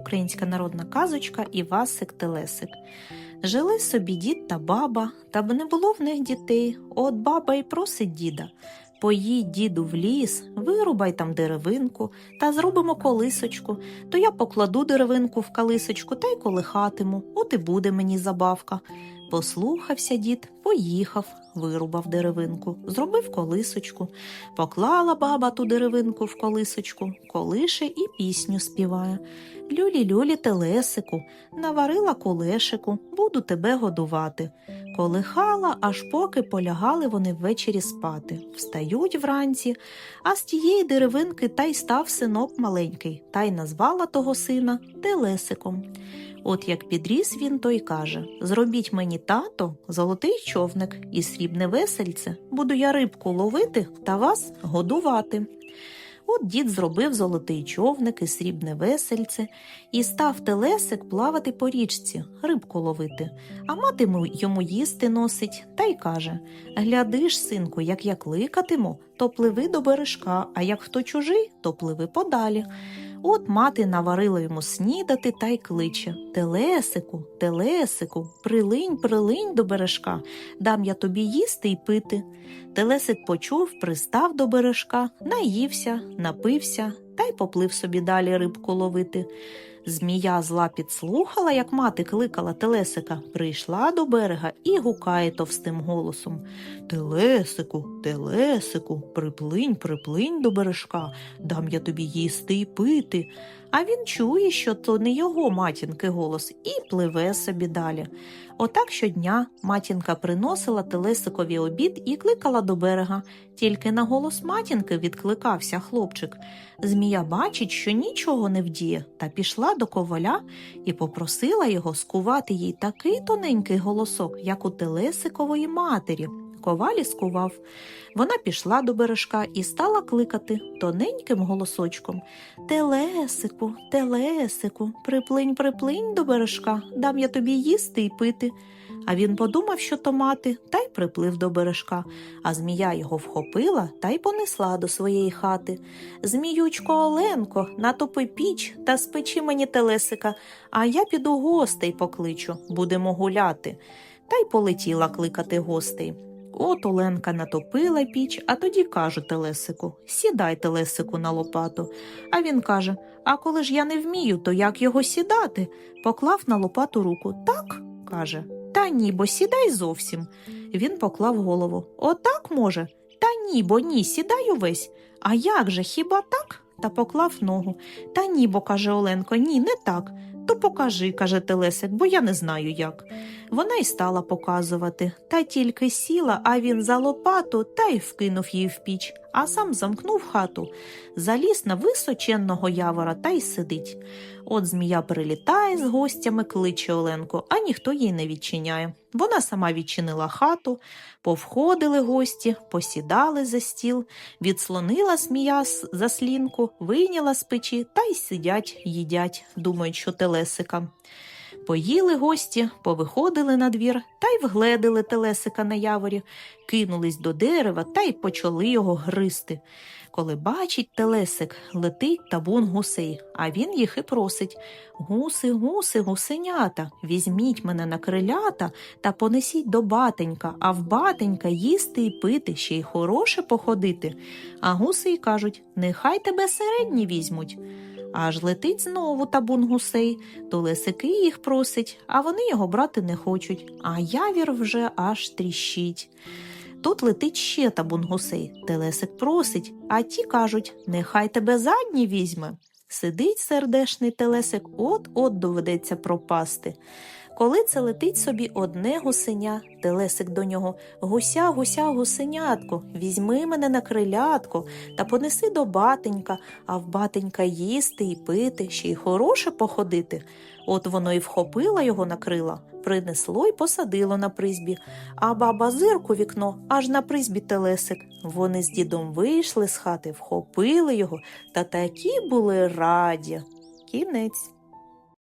українська народна казочка Івасик Телесик. Жили собі дід та баба, та б не було в них дітей. От баба й просить діда. Поїдь, діду, в ліс, вирубай там деревинку та зробимо колисочку, то я покладу деревинку в калисочку та й колихатиму, от і буде мені забавка. Послухався дід, поїхав, вирубав деревинку, зробив колисочку, поклала баба ту деревинку в колисочку, колише і пісню співає. Люлі-люлі телесику, наварила кулешику, буду тебе годувати. Колихала, аж поки полягали вони ввечері спати. Встають вранці, а з тієї деревинки та й став синок маленький, та й назвала того сина Телесиком. От як підріс він, то й каже Зробіть мені тато, золотий човник і срібне весельце, буду я рибку ловити та вас годувати. От дід зробив золотий човник і срібне весельце, і став телесик плавати по річці, рибку ловити, а мати йому їсти носить та й каже Гляди ж, синку, як я кликатиму, то пливи до бережка, а як хто чужий, то пливи подалі. От мати наварила йому снідати та й кличе Телесику, телесику, прилинь, прилинь до бережка, дам я тобі їсти й пити. Телесик почув, пристав до бережка, наївся, напився та й поплив собі далі рибку ловити. Змія зла підслухала, як мати кликала Телесика, прийшла до берега і гукає товстим голосом Телесику, Телесику, приплинь, приплинь до бережка, дам я тобі їсти і пити. А він чує, що то не його матінки голос, і пливе собі далі. Отак щодня матінка приносила Телесикові обід і кликала до берега. Тільки на голос матінки відкликався хлопчик. Змія бачить, що нічого не вдіє, та пішла до коваля і попросила його скувати їй такий тоненький голосок, як у Телесикової матері. Коваль і скував. Вона пішла до бережка і стала кликати тоненьким голосочком Телесику, телесику, приплинь, приплинь до бережка, дам я тобі їсти й пити. А він подумав, що то мати, та й приплив до бережка, а змія його вхопила та й понесла до своєї хати. Зміючко Оленко, натопи піч та спечи мені телесика, а я піду гостей покличу, будемо гуляти. Та й полетіла кликати гостей. От Оленка натопила піч, а тоді кажу Телесику сідай Телесику на лопату. А він каже А коли ж я не вмію, то як його сідати? Поклав на лопату руку. Так, каже. Та ні, бо сідай зовсім. Він поклав голову. Отак може? Та ні, бо ні, сідай увесь. А як же, хіба так? Та поклав ногу. Та ні, бо каже Оленко, ні, не так. То покажи, каже Телесик, бо я не знаю як. Вона й стала показувати, та тільки сіла, а він за лопату та й вкинув її в піч, а сам замкнув хату, заліз на височенного явора та й сидить. От змія прилітає з гостями, кличе Оленку, а ніхто їй не відчиняє. Вона сама відчинила хату, повходили гості, посідали за стіл, відслонила змія заслінку, вийняла з печі та й сидять, їдять, думають, що телесика. Поїли гості, повиходили на двір та й вгледили телесика на яворі, кинулись до дерева та й почали його гризти. Коли бачить телесик, летить табун гусей, а він їх і просить Гуси, гуси, гусенята, візьміть мене на крилята та понесіть до батенька, а в батенька їсти і пити, ще й хороше походити. А гуси й кажуть Нехай тебе середні візьмуть. Аж летить знову табун гусей, то лисики їх просить, а вони його брати не хочуть, а явір вже аж тріщить. Тут летить ще табун гусей, телесик просить, а ті кажуть, нехай тебе задні візьме. Сидить сердешний телесик, от-от доведеться пропасти. Коли це летить собі одне гусеня, телесик до нього Гуся, гуся, гусенятко, візьми мене на крилятко та понеси до батенька, а в батенька їсти і пити, ще й хороше походити. От воно й вхопило його на крила, принесло й посадило на призбі, а баба зирку вікно аж на призбі телесик. Вони з дідом вийшли з хати, вхопили його, та такі були раді. Кінець.